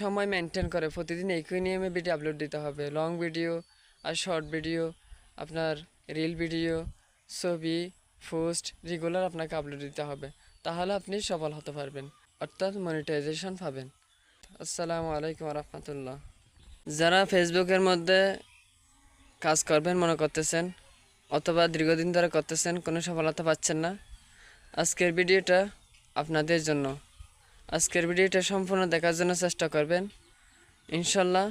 সময় মেনটেন করে। প্রতিদিন একই নিয়মে ভিডিও আপলোড দিতে হবে। লং ভিডিও আর শর্ট ভিডিও আপনার রিল ভিডিও ছবি পোস্ট রেগুলার আপনাকে আপলোড দিতে হবে। তাহলে আপনি সফল হতে পারবেন। অর্থাৎ মনিটাইজেশন পাবেন। আসসালামু আলাইকুম রহমতুল্লাহ। যারা ফেসবুকের মধ্যে কাজ করবেন, মনে করতেছেন, অথবা দীর্ঘদিন ধরে করতেছেন, কোনো সফলতা পাচ্ছেন না, আজকের ভিডিওটা আপনাদের জন্য। আজকের ভিডিওটা সম্পূর্ণ দেখার জন্য চেষ্টা করবেন। ইনশাল্লাহ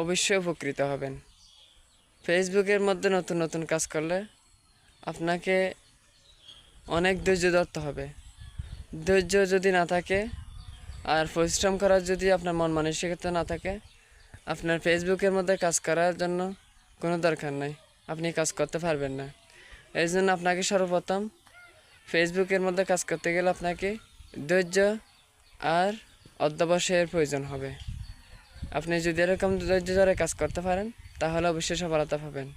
অবশ্যই উপকৃত হবেন। ফেসবুকের মধ্যে নতুন নতুন কাজ করলে আপনাকে অনেক ধৈর্য ধরতে হবে। ধৈর্য যদি না থাকে আর পরিশ্রম করার যদি আপনার মন মানসিকতা না থাকে, আপনার ফেসবুকের মধ্যে কাজ করার জন্য কোনো দরকার নাই। আপনি কাজ করতে পারবেন না। এই জন্য আপনাকে সর্বপ্রথম ফেসবুকের মধ্যে কাজ করতে গেলে আপনাকে ধৈর্য আর অধ্যবসায়ের প্রয়োজন হবে। আপনি যদি এরকম ধৈর্য ধরে কাজ করতে পারেন, তাহলে অবশ্যই সফলতা পাবেন।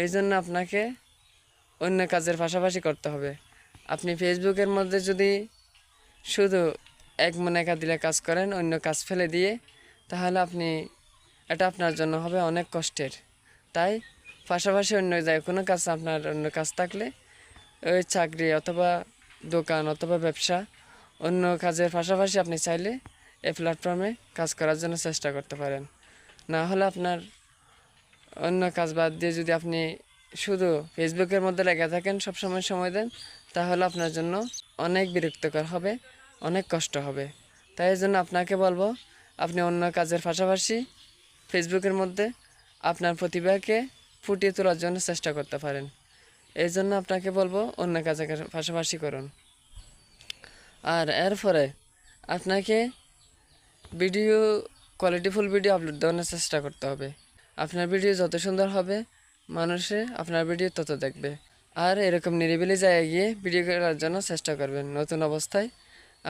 এই জন্য আপনাকে অন্য কাজের পাশাপাশি করতে হবে। আপনি ফেসবুকের মধ্যে যদি শুধু এক মনে একা দিলে কাজ করেন, অন্য কাজ ফেলে দিয়ে, তাহলে আপনি, এটা আপনার জন্য হবে অনেক কষ্টের। তাই পাশাপাশি অন্য যায় কোনো কাজ আপনার, অন্য কাজ থাকলে, ওই চাকরি অথবা দোকান অথবা ব্যবসা অন্য কাজের পাশাপাশি আপনি চাইলে এই প্ল্যাটফর্মে কাজ করার জন্য চেষ্টা করতে পারেন। না হলে আপনার অন্য কাজ বাদ দিয়ে যদি আপনি শুধু ফেসবুকের মধ্যে লেগে থাকেন সব সময় দেন, তাহলে আপনার জন্য অনেক বিরক্তকর হবে, অনেক কষ্ট হবে। তাই জন্য আপনাকে বলব, আপনি অন্য কাজের পাশাপাশি ফেসবুকের মধ্যে আপনার প্রতিভাকে ফুটিয়ে তোলার জন্য চেষ্টা করতে পারেন। এই জন্য আপনাকে বলব, অন্য কাজের পাশাপাশি করুন। আর এরপরে আপনাকে ভিডিও কোয়ালিটিফুল ভিডিও আপলোড দেওয়ার চেষ্টা করতে হবে। আপনার ভিডিও যত সুন্দর হবে, মানুষে আপনার ভিডিও তত দেখবে। আর এরকম নিরিবিলি জায়গায় গিয়ে ভিডিও করার জন্য চেষ্টা করবেন। নতুন অবস্থায়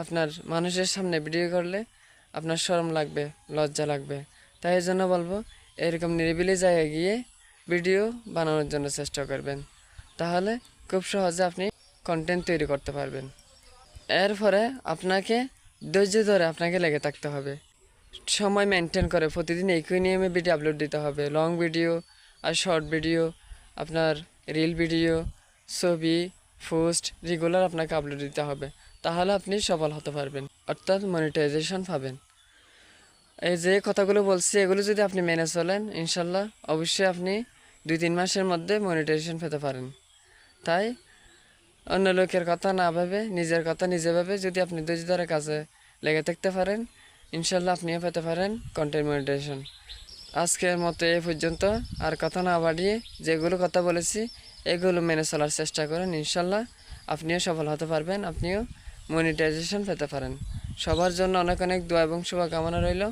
আপনার মানুষের সামনে ভিডিও করলে আপনার শরম লাগবে, লজ্জা লাগবে। তাই জন্য বলব, এরকম নিরিবিলি জায়গায় গিয়ে ভিডিও বানানোর জন্য চেষ্টা করবেন। তাহলে খুব সহজে আপনি কন্টেন্ট তৈরি করতে পারবেন। এরপরে আপনাকে ধৈর্য ধরে আপনাকে লেগে থাকতে হবে। সময় মেনটেন করে প্রতিদিন একই নিয়মে ভিডিও আপলোড দিতে হবে। লং ভিডিও আর শর্ট ভিডিও আপনার রিল ভিডিও ছবি পোস্ট রেগুলার আপনাকে আপলোড দিতে হবে। তাহলে আপনি সফল হতে পারবেন, অর্থাৎ মনিটাইজেশন পাবেন। এই যে কথাগুলো বলছি, এগুলো যদি আপনি মেনে চলেন, ইনশাল্লাহ অবশ্যই আপনি দুই তিন মাসের মধ্যে মনিটাইজেশন পেতে পারেন। তাই অন্য লোকের কথা না ভেবে, নিজের কথা নিজে ভেবে যদি আপনি ধৈর্য ধরে লেগে থাকতে পারেন, ইনশাল্লাহ আপনিও পেতে পারেন কন্টেন্ট মনিটাইজেশন আজকের মতো এই পর্যন্ত। আর কথা না বাড়িয়ে যেগুলো কথা বলেছি, এগুলো মেনে চলার চেষ্টা করেন, ইনশাল্লাহ আপনিও সফল হতে পারবেন, আপনিও মনিটাইজেশন পেতে পারেন। সবার জন্য অনেক অনেক দোয়া এবং শুভকামনা রইল।